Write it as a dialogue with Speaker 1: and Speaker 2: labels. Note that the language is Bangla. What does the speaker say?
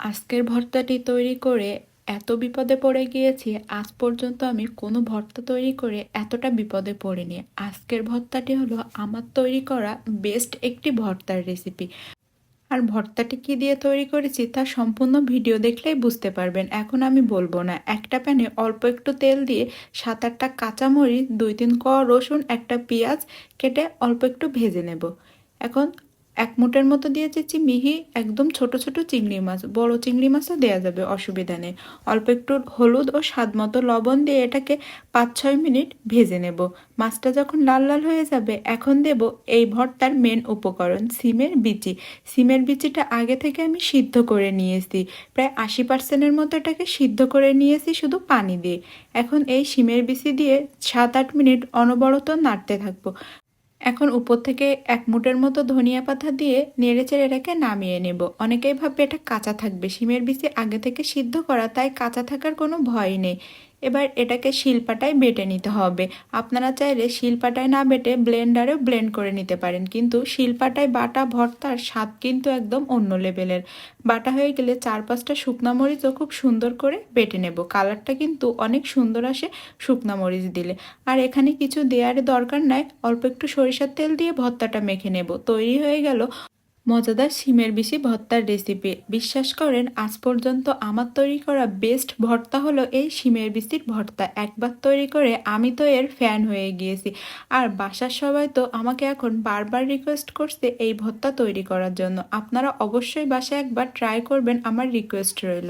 Speaker 1: আজকের ভর্তাটি তৈরি করে এত বিপদে পড়ে গিয়েছি, আজ পর্যন্ত আমি কোনো ভর্তা তৈরি করে এতটা বিপদে পড়িনি। আজকের ভর্তাটি হলো আমার তৈরি করা বেস্ট একটি ভর্তার রেসিপি। আর ভর্তাটি কি দিয়ে তৈরি করেছি তার সম্পূর্ণ ভিডিও দেখলেই বুঝতে পারবেন। এখন আমি বলব না, একটা প্যানে অল্প একটু তেল দিয়ে সাত আটটা কাঁচামরিচ দুই তিন ক রসুন, একটা পেঁয়াজ কেটে অল্প একটু ভেজে নেব। এখন এক মুঠের মতো দিয়ে দিচ্ছি মিহি, একদম ছোট ছোট চিংড়ি মাছ। বড় চিংড়ি মাছও দেওয়া যাবে, অসুবিধা নেই। অল্প একটু হলুদ ও স্বাদ মতো লবণ দিয়ে এটাকে পাঁচ ছয় মিনিট ভেজে নেব। মাছটা যখন লাল লাল হয়ে যাবে, এখন দেব এই ভর্তার মেন উপকরণ, সিমের বিচি। সিমের বিচিটা আগে থেকে আমি সিদ্ধ করে নিয়েছি। প্রায় আশি পার্সেন্টের মতো এটাকে সিদ্ধ করে নিয়েছি শুধু পানি দিয়ে। এখন এই সিমের বিচি দিয়ে সাত আট মিনিট অনবরত নাড়তে থাকব। এখন উপর থেকে এক মুটের মতো ধনিয়া পাতা দিয়ে নেড়েচেড়ে এটাকে নামিয়ে নেব। অনেকেই ভাববে এটা কাঁচা থাকবে। শিমের বিচি আগে থেকে সিদ্ধ করা, তাই কাঁচা থাকার কোনো ভয় নেই। এবার এটাকে শিলপাটায় বেটে নিতে হবে। আপনারা চাইলে শিলপাটায় না বেটে ব্লেন্ডারেও ব্লেন্ড করে নিতে পারেন। কিন্তু শিলপাটায় বাটা, ভর্তার স্বাদ কিন্তু একদম অন্য লেভেলের। বাটা হয়ে গেলে চার পাঁচটা শুকনা মরিচও খুব সুন্দর করে বেটে নেব। কালারটা কিন্তু অনেক সুন্দর আসে শুকনা মরিচ দিলে। আর এখানে কিছু দেওয়ার দরকার নাই। অল্প একটু সরিষার তেল দিয়ে ভর্তাটা মেখে নেব। তৈরি হয়ে গেল মজাদার শিমের বিশি ভর্তার রেসিপি বিশ্বাস করেন, আজ পর্যন্ত আমার তৈরি করা বেস্ট ভর্তা হলো এই শিমের বিশির ভর্তা। একবার তৈরি করে আমি তো এর ফ্যান হয়ে গিয়েছি। আর বাসার সবাই তো আমাকে এখন বারবার রিকোয়েস্ট করছে এই ভর্তা তৈরি করার জন্য। আপনারা অবশ্যই বাসায় একবার ট্রাই করবেন, আমার রিকোয়েস্ট রইল।